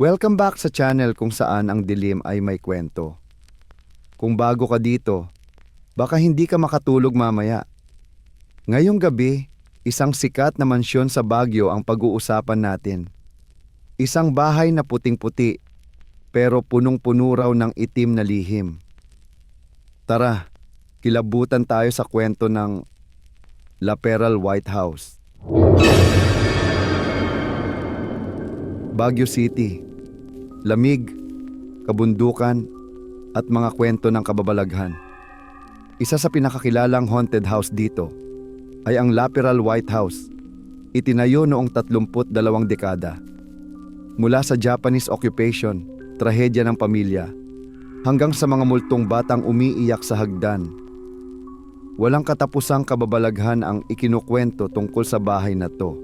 Welcome back sa channel kung saan ang dilim ay may kwento. Kung bago ka dito, baka hindi ka makatulog mamaya. Ngayong gabi, isang sikat na mansyon sa Baguio ang pag-uusapan natin. Isang bahay na puting-puti, pero punong-puno raw ng itim na lihim. Tara, kilabutan tayo sa kwento ng La Peral White House. Baguio City. Lamig, kabundukan, at mga kwento ng kababalaghan. Isa sa pinakakilalang haunted house dito ay ang Laperal White House. Itinayo noong 32 dekada. Mula sa Japanese occupation, trahedya ng pamilya, hanggang sa mga multong batang umiiyak sa hagdan. Walang katapusang kababalaghan ang ikinukwento tungkol sa bahay na to.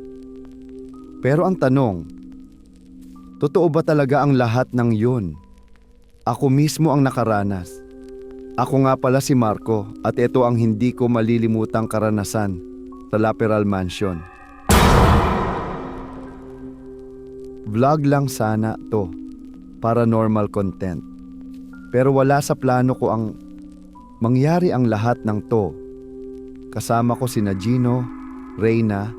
Pero ang tanong, Totoo ba talaga ang lahat ng yun? Ako mismo ang nakaranas. Ako nga pala si Marco at ito ang hindi ko malilimutang karanasan sa Laperal Mansion. Vlog lang sana to, paranormal content. Pero wala sa plano ko ang mangyari ang lahat ng to. Kasama ko sina Gino, Reyna,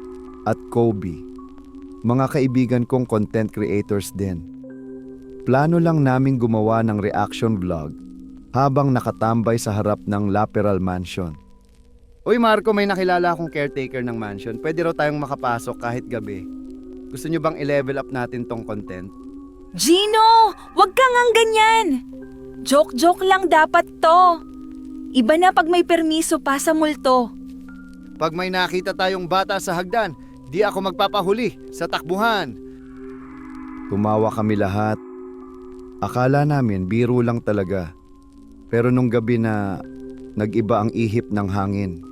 at Kobe mga kaibigan kong content creators din. Plano lang naming gumawa ng reaction vlog habang nakatambay sa harap ng Laperal Mansion. Uy Marco, may nakilala akong caretaker ng mansion. Pwede raw tayong makapasok kahit gabi. Gusto nyo bang i-level up natin tong content? Gino! Huwag kang ang ganyan! Joke-joke lang dapat to. Iba na pag may permiso pa sa multo. Pag may nakita tayong bata sa hagdan, di ako magpapahuli sa takbuhan. Tumawa kami lahat. Akala namin biro lang talaga. Pero nung gabi na nag-iba ang ihip ng hangin.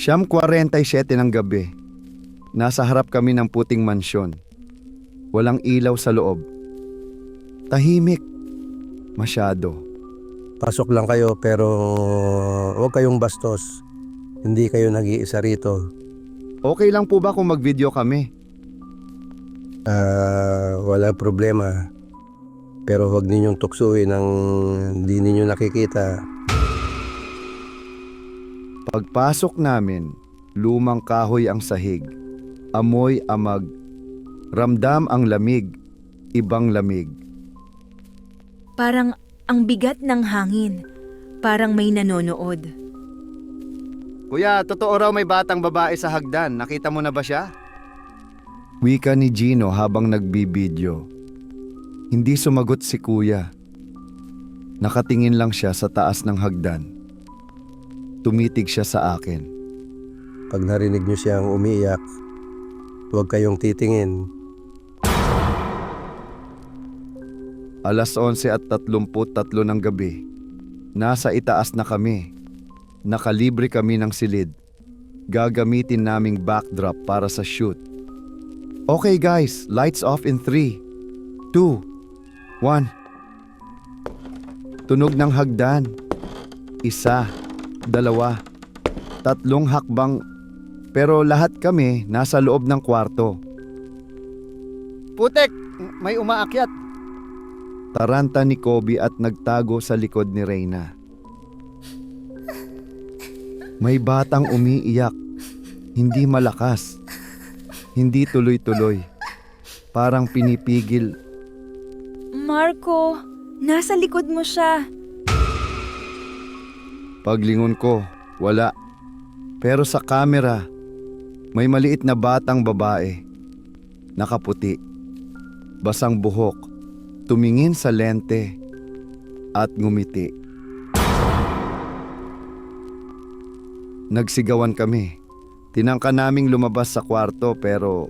Siyam 47 ng gabi. Nasa harap kami ng puting mansyon. Walang ilaw sa loob. Tahimik. Masyado. Pasok lang kayo pero huwag kayong bastos. Hindi kayo nag-iisa rito. Okay lang po ba kung mag-video kami? Ah, wala problema. Pero huwag ninyong tuksuin ang hindi ninyo nakikita. Pagpasok namin, lumang kahoy ang sahig. Amoy amag. Ramdam ang lamig. Ibang lamig. Parang ang bigat ng hangin. Parang may nanonood. Kuya, totoo raw may batang babae sa hagdan. Nakita mo na ba siya? Wika ni Gino habang nagbibideo. Hindi sumagot si kuya. Nakatingin lang siya sa taas ng hagdan. Tumitig siya sa akin. Pag narinig nyo siyang umiiyak, huwag kayong titingin. Alas 11 at 33 ng gabi. Nasa itaas na kami. Nakalibre kami ng silid. Gagamitin naming backdrop para sa shoot. Okay guys, lights off in 3, 2, 1. Tunog ng hagdan. Isa, dalawa, tatlong hakbang pero lahat kami nasa loob ng kwarto. Putek! May umaakyat! Taranta ni Kobe at nagtago sa likod ni Reyna. May batang umiiyak. Hindi malakas. Hindi tuloy-tuloy. Parang pinipigil. Marco, nasa likod mo siya. Paglingon ko, wala. Pero sa kamera, may maliit na batang babae. Nakaputi. Basang buhok. Tumingin sa lente. At ngumiti. Nagsigawan kami. Tinangka naming lumabas sa kwarto pero...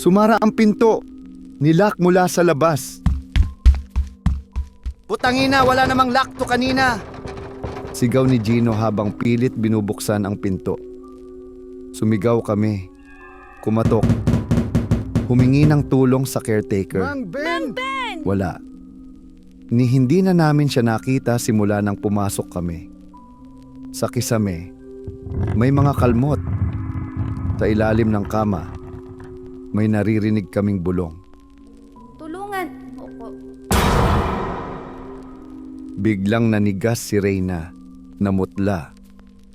Sumara ang pinto. Nilak mula sa labas. Putangina, wala namang lock to kanina. Sigaw ni Gino habang pilit binubuksan ang pinto. Sumigaw kami. Kumatok. Humingi ng tulong sa caretaker. Mang Ben! Wala. Ni hindi na namin siya nakita simula nang pumasok kami. Sa kisame, may mga kalmot. Sa ilalim ng kama, may naririnig kaming bulong. Tulungan! Opo. Biglang nanigas si Reyna, namutla.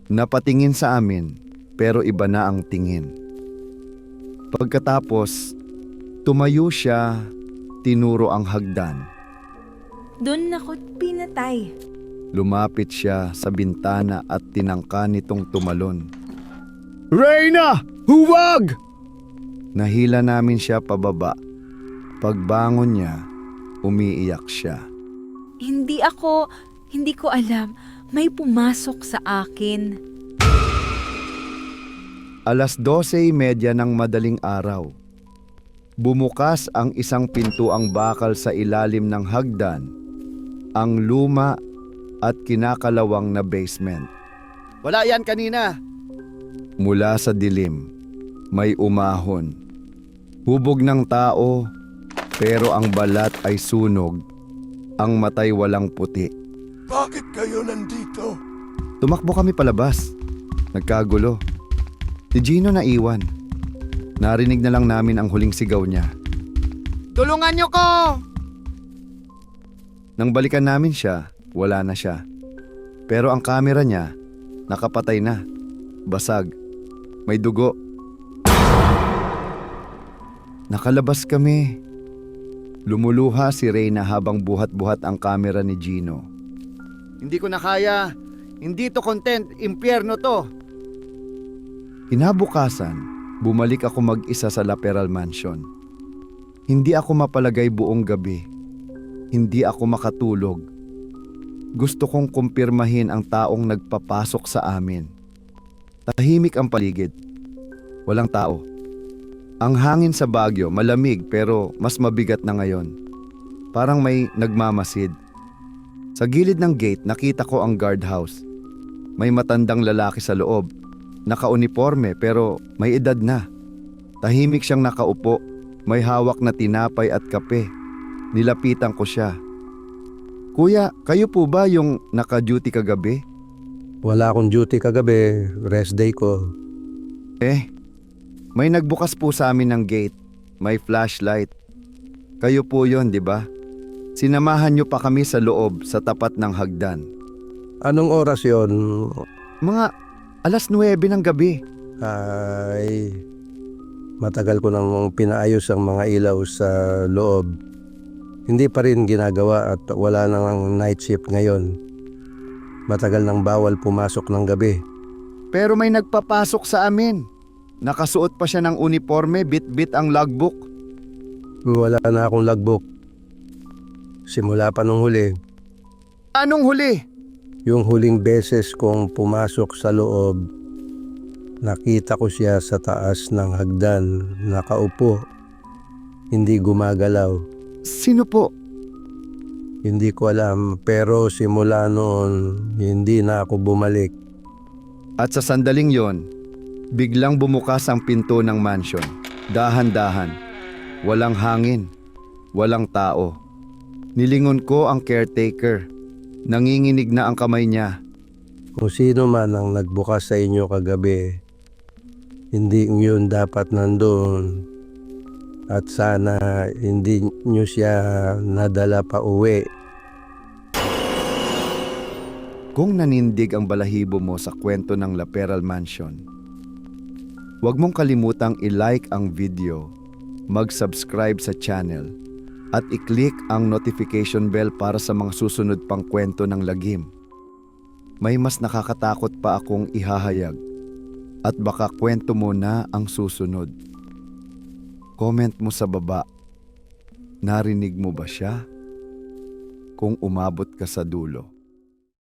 Napatingin sa amin, pero iba na ang tingin. Pagkatapos, tumayo siya, tinuro ang hagdan. Doon ako pinatay. Lumapit siya sa bintana at tinangka nitong tumalon. Reyna! Huwag! Nahila namin siya pababa. Pagbangon niya, umiiyak siya. Hindi ako, hindi ko alam. May pumasok sa akin. Alas 12.30 ng madaling araw. Bumukas ang isang pintuang bakal sa ilalim ng hagdan, ang luma at kinakalawang na basement. Wala yan kanina! Mula sa dilim, may umahon. Hubog ng tao, pero ang balat ay sunog, ang matay walang puti. Bakit kayo nandito? Tumakbo kami palabas. Nagkagulo. Si Gino naiwan. Narinig na lang namin ang huling sigaw niya. Tulungan niyo ko! Nang balikan namin siya, wala na siya. Pero ang kamera niya, nakapatay na. Basag. May dugo. Nakalabas kami. Lumuluha si Reyna habang buhat-buhat ang kamera ni Gino. Hindi ko na kaya. Hindi to content. Impyerno to. Kinabukasan, bumalik ako mag-isa sa Laperal Mansion. Hindi ako mapalagay buong gabi. Hindi ako makatulog. Gusto kong kumpirmahin ang taong nagpapasok sa amin. Tahimik ang paligid. Walang tao. Ang hangin sa Baguio malamig pero mas mabigat na ngayon. Parang may nagmamasid. Sa gilid ng gate nakita ko ang guardhouse. May matandang lalaki sa loob. Nakauniforme pero may edad na. Tahimik siyang nakaupo. May hawak na tinapay at kape. Nilapitan ko siya. Kuya, kayo po ba yung naka-duty kagabi? Wala akong duty kagabi, rest day ko. Eh, may nagbukas po sa amin ng gate. May flashlight. Kayo po yon, di ba? Sinamahan niyo pa kami sa loob sa tapat ng hagdan. Anong oras yon? Mga alas 9 ng gabi. Ay, matagal ko nang pinaayos ang mga ilaw sa loob. Hindi pa rin ginagawa at wala nang night shift ngayon. Matagal nang bawal pumasok ng gabi. Pero may nagpapasok sa amin. Nakasuot pa siya ng uniforme, bit-bit ang logbook. Wala na akong logbook. Simula pa nung huli, Anong huli? yung huling beses kong pumasok sa loob, nakita ko siya sa taas ng hagdan, nakaupo, hindi gumagalaw. Sino po? Hindi ko alam pero simula noon hindi na ako bumalik. At sa sandaling yon, biglang bumukas ang pinto ng mansion. Dahan-dahan. Walang hangin. Walang tao. Nilingon ko ang caretaker. Nanginginig na ang kamay niya. Kung sino man ang nagbukas sa inyo kagabi, hindi yun dapat nandun. At sana hindi nyo siya nadala pa uwi. Kung nanindig ang balahibo mo sa kwento ng Laperal Mansion, huwag mong kalimutang i-like ang video, mag-subscribe sa channel, at i-click ang notification bell para sa mga susunod pang kwento ng lagim. May mas nakakatakot pa akong ihahayag at baka kwento mo na ang susunod. Comment mo sa baba. Narinig mo ba siya? Kung umabot ka sa dulo.